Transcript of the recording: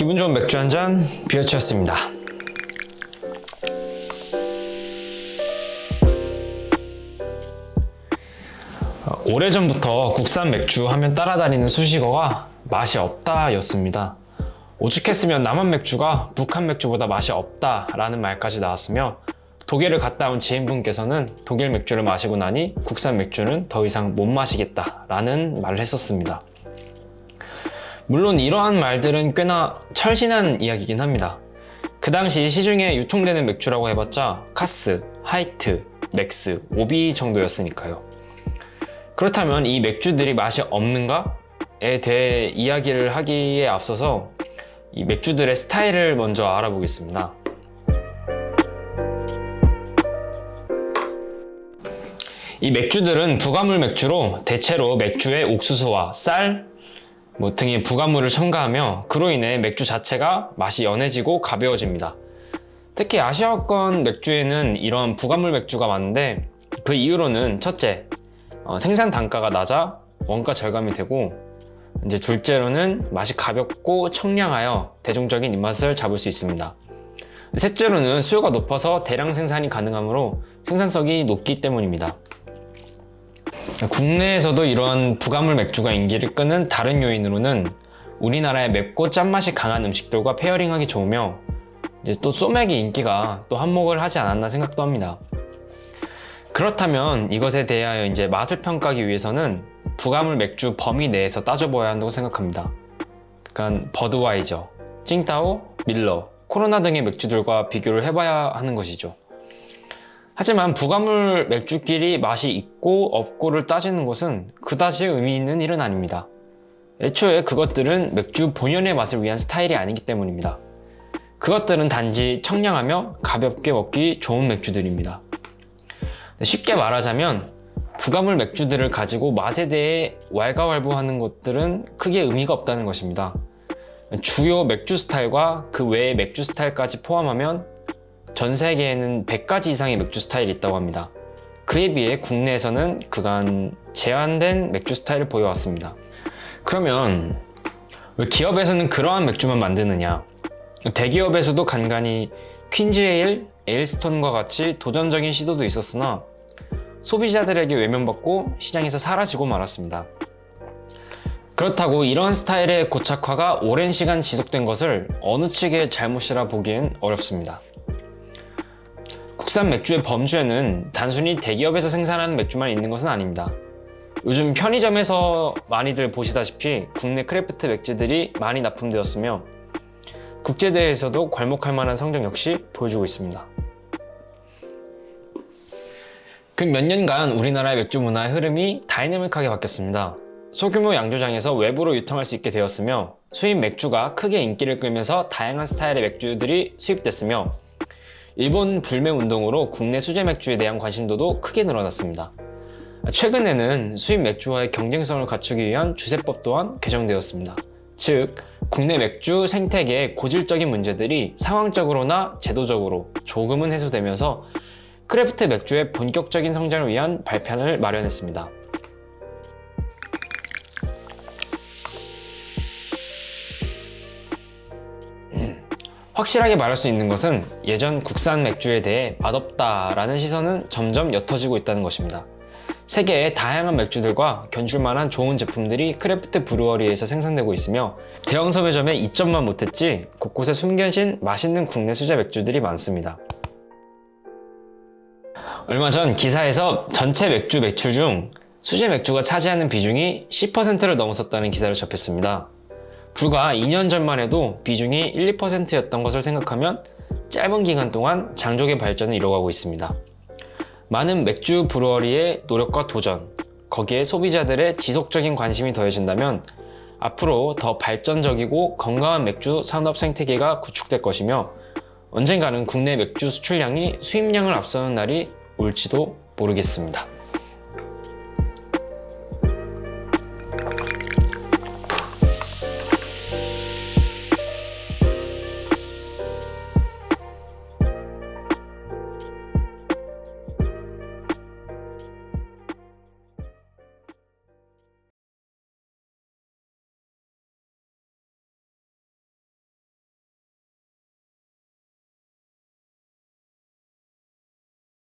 기분 좋은 맥주 한 잔 비어치였습니다. 어, 오래전부터 국산 맥주 하면 따라다니는 수식어가 맛이 없다 였습니다. 오죽했으면 남한 맥주가 북한 맥주보다 맛이 없다 라는 말까지 나왔으며 독일을 갔다 온 지인분께서는 독일 맥주를 마시고 나니 국산 맥주는 더 이상 못 마시겠다 라는 말을 했었습니다. 물론 이러한 말들은 꽤나 철신한 이야기긴 합니다. 그 당시 시중에 유통되는 맥주라고 해봤자 카스, 하이트, 맥스, 오비 정도였으니까요. 그렇다면 이 맥주들이 맛이 없는가에 대해 이야기를 하기에 앞서서 이 맥주들의 스타일을 먼저 알아보겠습니다. 이 맥주들은 부가물 맥주로 대체로 맥주에 옥수수와 쌀, 뭐 등의 부가물을 첨가하며 그로 인해 맥주 자체가 맛이 연해지고 가벼워집니다. 특히 아시아권 맥주에는 이런 부가물 맥주가 많은데 그 이유로는 첫째, 어, 생산 단가가 낮아 원가 절감이 되고 이제 둘째로는 맛이 가볍고 청량하여 대중적인 입맛을 잡을 수 있습니다. 셋째로는 수요가 높아서 대량 생산이 가능하므로 생산성이 높기 때문입니다. 국내에서도 이러한 부가물 맥주가 인기를 끄는 다른 요인으로는 우리나라의 맵고 짠맛이 강한 음식들과 페어링하기 좋으며 이제 또 소맥의 인기가 또 한몫을 하지 않았나 생각도 합니다. 그렇다면 이것에 대하여 이제 맛을 평가하기 위해서는 부가물 맥주 범위 내에서 따져봐야 한다고 생각합니다. 그러니까 버드와이저, 찡따오, 밀러, 코로나 등의 맥주들과 비교를 해봐야 하는 것이죠. 하지만 부가물 맥주끼리 맛이 있고 없고를 따지는 것은 그다지 의미 있는 일은 아닙니다. 애초에 그것들은 맥주 본연의 맛을 위한 스타일이 아니기 때문입니다. 그것들은 단지 청량하며 가볍게 먹기 좋은 맥주들입니다. 쉽게 말하자면 부가물 맥주들을 가지고 맛에 대해 왈가왈부하는 것들은 크게 의미가 없다는 것입니다. 주요 맥주 스타일과 그 외의 맥주 스타일까지 포함하면 전 세계에는 100가지 이상의 맥주 스타일이 있다고 합니다. 그에 비해 국내에서는 그간 제한된 맥주 스타일을 보여왔습니다. 그러면 왜 기업에서는 그러한 맥주만 만드느냐? 대기업에서도 간간히 퀸즈 에일, 에일스톤과 같이 도전적인 시도도 있었으나 소비자들에게 외면받고 시장에서 사라지고 말았습니다. 그렇다고 이런 스타일의 고착화가 오랜 시간 지속된 것을 어느 측의 잘못이라 보기엔 어렵습니다. 국산 맥주의 범주에는 단순히 대기업에서 생산하는 맥주만 있는 것은 아닙니다. 요즘 편의점에서 많이들 보시다시피 국내 크래프트 맥주들이 많이 납품되었으며 국제대회에서도 괄목할 만한 성적 역시 보여주고 있습니다. 그 몇 년간 우리나라의 맥주 문화의 흐름이 다이내믹하게 바뀌었습니다. 소규모 양조장에서 외부로 유통할 수 있게 되었으며 수입 맥주가 크게 인기를 끌면서 다양한 스타일의 맥주들이 수입됐으며 일본 불매 운동으로 국내 수제 맥주에 대한 관심도도 크게 늘어났습니다. 최근에는 수입 맥주와의 경쟁성을 갖추기 위한 주세법 또한 개정되었습니다. 즉, 국내 맥주 생태계의 고질적인 문제들이 상황적으로나 제도적으로 조금은 해소되면서 크래프트 맥주의 본격적인 성장을 위한 발판을 마련했습니다. 확실하게 말할 수 있는 것은 예전 국산 맥주에 대해 맛없다라는 시선은 점점 옅어지고 있다는 것입니다. 세계의 다양한 맥주들과 견줄만한 좋은 제품들이 크래프트 브루어리에서 생산되고 있으며 대형 소매점에 이점만 못했지 곳곳에 숨겨진 맛있는 국내 수제 맥주들이 많습니다. 얼마 전 기사에서 전체 맥주 매출 중 수제 맥주가 차지하는 비중이 10%를 넘어섰다는 기사를 접했습니다. 불과 2년 전만 해도 비중이 1, 2%였던 것을 생각하면 짧은 기간 동안 장족의 발전을 이뤄가고 있습니다. 많은 맥주 브루어리의 노력과 도전, 거기에 소비자들의 지속적인 관심이 더해진다면 앞으로 더 발전적이고 건강한 맥주 산업 생태계가 구축될 것이며 언젠가는 국내 맥주 수출량이 수입량을 앞서는 날이 올지도 모르겠습니다.